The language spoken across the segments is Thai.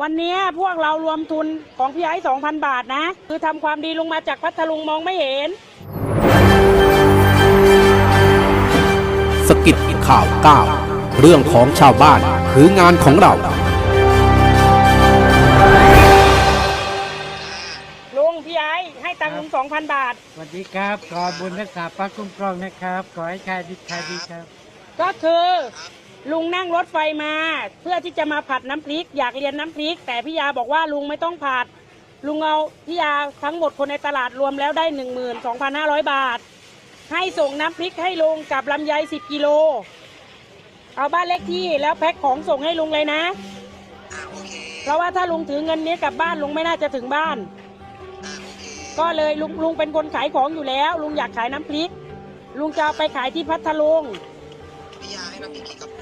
วันนี้พวกเรารวมทุนของพี่ไอ้2,000บาทนะ คือทำความดีลงมาจากพัทลุงมองไม่เห็น สกิดข่าวก้าวเรื่องของชาวบ้านคืองานของเรา ลุงพี่ไอ้ให้ตังค์ลุง2,000บาท สวัสดีครับขอบุญรักษาพระคุ้มครองนะครับ ขอให้ขายดีขายดีครับ ก็คือ ลุงนั่งรถไฟมา เพื่อที่จะมาผัดน้ำพริก อยากเรียนน้ำพริก แต่พี่ยาบอกว่าลุงไม่ต้องผัด ลุงเอาพี่ยาทั้งหมดคนในตลาดรวมแล้วได้ 12,500 บาท ให้ส่งน้ำพริกให้ลุงกับลำไย 10 กิโล เอาบ้านเลขที่แล้วแพ็คของส่งให้ลุงเลยนะ เพราะว่าถ้าลุงถือเงินนี้กลับบ้านลุงไม่น่าจะถึงบ้าน ก็เลยลุงลุงเป็นคนขายของอยู่แล้ว ลุงอยากขายน้ำพริก ลุงจะเอาไปขายที่พัทลุงพี่ยาให้น้ำพริกกี่กระปุก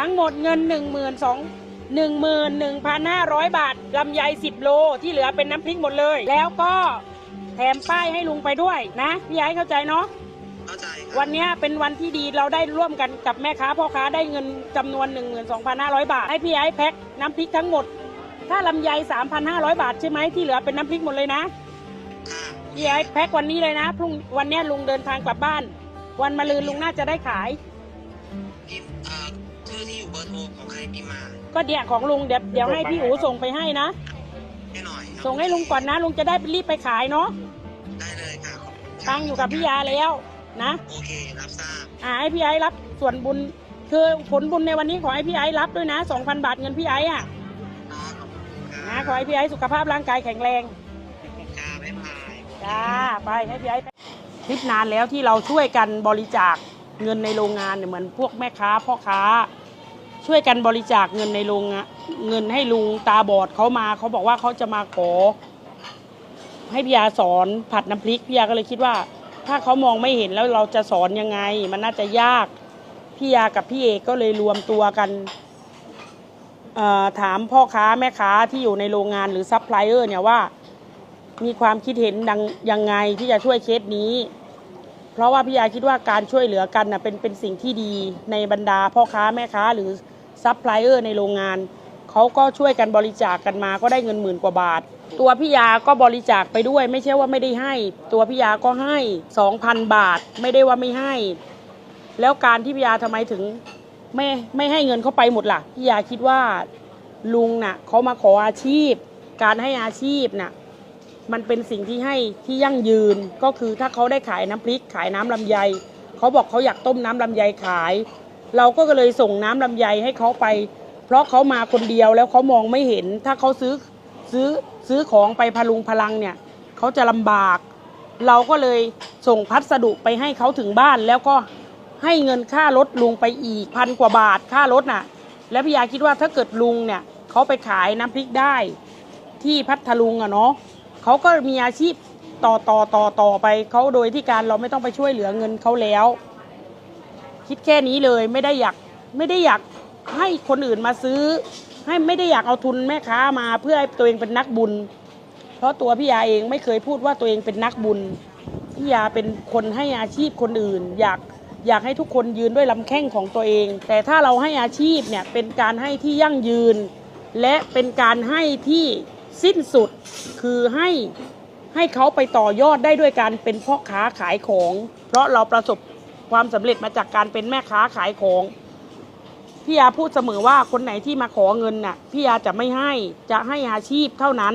ทั้งหมดเงิน 1 2 1 1 1,500 บาทลำไย 10 โลที่เหลือเป็นน้ำพริกหมดเลย แล้วก็แถมป้ายให้ลุงไปด้วยนะพี่ไอ้เข้าใจเนาะเข้าใจครับวันเนี้ยเป็นวันที่ดีเราได้ร่วมกันกับแม่ค้าพ่อค้าได้เงินจำนวน 12,500 บาท ให้พี่ไอ้แพ็คน้ำพริกทั้งหมด ถ้าลำไย 3,500 บาทใช่ไหมที่เหลือเป็นน้ำพริกหมดเลยนะค่ะพี่ไอ้แพ็ควันนี้เลยนะพรุ่งวันเนี้ยลุงเดินทางกลับบ้าน วันมะรืนลุงน่าจะได้ขาย ของใครพิมพ์มาก็เดี๋ยวของลุงเดี๋ยวเดี๋ยวให้พี่อูส่งไปให้นะ ให้หน่อยครับส่งให้ลุงก่อนนะลุงจะได้รีบไปขายเนาะได้เลยค่ะขอบคุณตังค์อยู่กับพี่ยาแล้วนะโอเครับทราบอ่าให้พี่ไอ้รับส่วนบุญคือผลบุญในวันนี้ขอให้พี่ไอ้รับด้วยนะ2,000บาทเงินพี่ไอ้อะเนาะขอบคุณคนะรับขอให้พี่ไอ้สุขภาพร่างกายแข็งแรงจ้าบ๊ายบาย จ้าไปให้พี่ไอ้คลิปนานแล้วที่เราช่วยกันบริจาคเงินในโรงงานเนี่ยเหมือนพวกแม่ค้าพ่อค้า ช่วยกันบริจาคเงินในโรงงานเงินให้ลุงตาบอดเขามาเขาบอกว่าเขาจะมาขอ ให้พี่ยาสอนผัดน้ำพริกพี่ยาก็เลยคิดว่า ถ้าเขามองไม่เห็นแล้วเราจะสอนยังไง มันน่าจะยากพี่ยากับพี่เอกก็เลยรวมตัวกันถามพ่อค้าแม่ค้าที่อยู่ในโรงงานหรือซัพพลายเออร์เนี่ยว่า มีความคิดเห็นดังยังไงที่จะช่วยเคสนี้ เพราะว่าพี่ยาคิดว่าการช่วยเหลือกันนะเป็นเป็นสิ่งที่ดีในบรรดาพ่อค้าแม่ค้าหรือ ซัพพลายเออร์ในโรงงาน เขาก็ช่วยกันบริจาคกันมาก็ได้เงินหมื่นกว่าบาท ตัวพี่ยาก็บริจาคไปด้วย ไม่ใช่ว่าไม่ได้ให้ ตัวพี่ยาก็ให้สองพันบาท ไม่ได้ว่าไม่ให้ แล้วการที่พี่ยาทำไมถึงไม่ไม่ให้เงินเขาไปหมดล่ะพี่ยาคิดว่าลุงน่ะเขามาขออาชีพ การให้อาชีพน่ะมันเป็นสิ่งที่ให้ที่ยั่งยืนก็คือถ้าเขาได้ขายน้ำพริกขายน้ำลำไยเขาบอกเขาอยากต้มน้ำลำไยขาย เราก็เลยส่งน้ำลำไยให้เขาไป เพราะเขามาคนเดียวแล้วเขามองไม่เห็น ถ้าเขาซื้อซื้อซื้อของไปพลุงพลังเนี่ยเขาจะลำบาก เราก็เลยส่งพัสดุไปให้เขาถึงบ้านแล้วก็ให้เงินค่ารถลุงไปอีกพันกว่าบาทค่ารถน่ะ แล้วพี่ยาคิดว่าถ้าเกิดลุงเนี่ยเขาไปขายน้ำพริกได้ที่พัทลุงอะเนาะเขาก็มีอาชีพต่อต่อต่อต่อไปเขาโดยที่การเราไม่ต้องไปช่วยเหลือเงินเขาแล้ว คิดแค่นี้เลยไม่ได้อยากไม่ได้อยากให้คนอื่นมาซื้อ ให้ไม่ได้อยากเอาทุนแม่ค้ามาเพื่อให้ตัวเองเป็นนักบุญ เพราะตัวพี่ยาเองไม่เคยพูดว่าตัวเองเป็นนักบุญพี่ยาเป็นคนให้อาชีพคนอื่น อยากอยากให้ทุกคนยืนด้วยลำแข้งของตัวเอง แต่ถ้าเราให้อาชีพเนี่ยเป็นการให้ที่ยั่งยืน และเป็นการให้ที่สิ้นสุดคือให้ให้เขาไปต่อยอดได้ด้วยการเป็นพ่อค้าขายของ เพราะเราประสบ ความสำเร็จมาจากการเป็นแม่ค้าขายของ พี่ยาพูดเสมอว่าคนไหนที่มาขอเงินน่ะ พี่ยาจะไม่ให้จะให้อาชีพเท่านั้น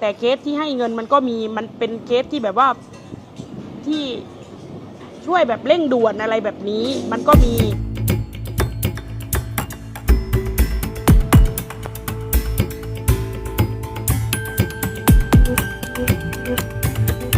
แต่เคสที่ให้เงินมันก็มีมันเป็นเคสที่แบบว่าที่ช่วยแบบเร่งด่วนอะไรแบบนี้มันก็มี